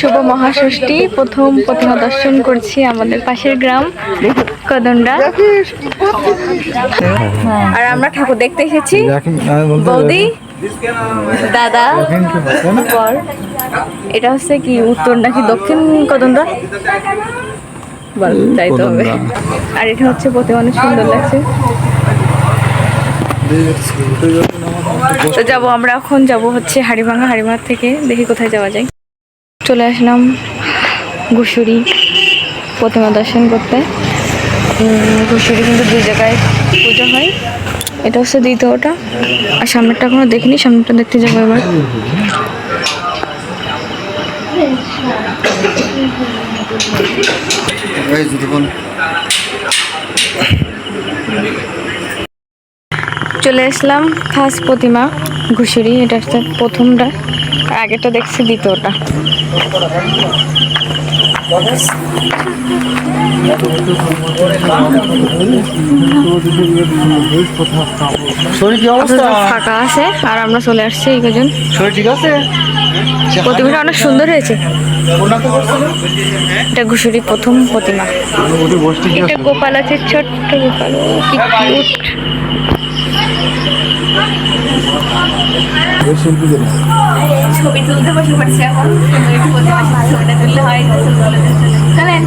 শুভ মহাষষ্ঠী। প্রথম প্রতিমা দর্শন করছি আমাদের পাশের গ্রাম কদন্ডা আর আমরা ঠাকুর দেখতে এসেছি। বৌদি, দাদা এটা হচ্ছে কি উত্তর নাকি দক্ষিণ কদন্ডা আর এটা হচ্ছে প্রতিমা, অনেক সুন্দর লাগছে। তো যাব আমরা, এখন যাব হচ্ছে হাড়িভাঙা হাড়িভাঙা থেকে। দেখি কোথায় যাওয়া যায়। চলে আসলাম ঘুষুরি প্রতিমা দর্শন করতে। ঘুষুরি কিন্তু দুই জায়গায় পুজো হয়। এটা হচ্ছে দ্বিতীয়টা আর সামনেরটা এখনও দেখিনি, সামনেরটা দেখতে যাব এবার। এই চলে আসলাম ফার্স্ট প্রতিমা ঘুষুরি এটা হচ্ছে প্রথমটা আর আগেরটা দেখছি দ্বিতীয়টা। শরীর অবস্থা? ফাঁকা আছে আর আমরা চলে আসছি এই কজন। ঠিক আছে? প্রতিমাটা অনেক সুন্দর হয়েছে। এটা ঘুষুরি প্রথম প্রতিমা। এটা গোপাল আছে ছোট্ট গোপাল কি কিউট ছবি তুলতে বসে পড়ছে এখন। ছবিটা তুললে হয় চলেন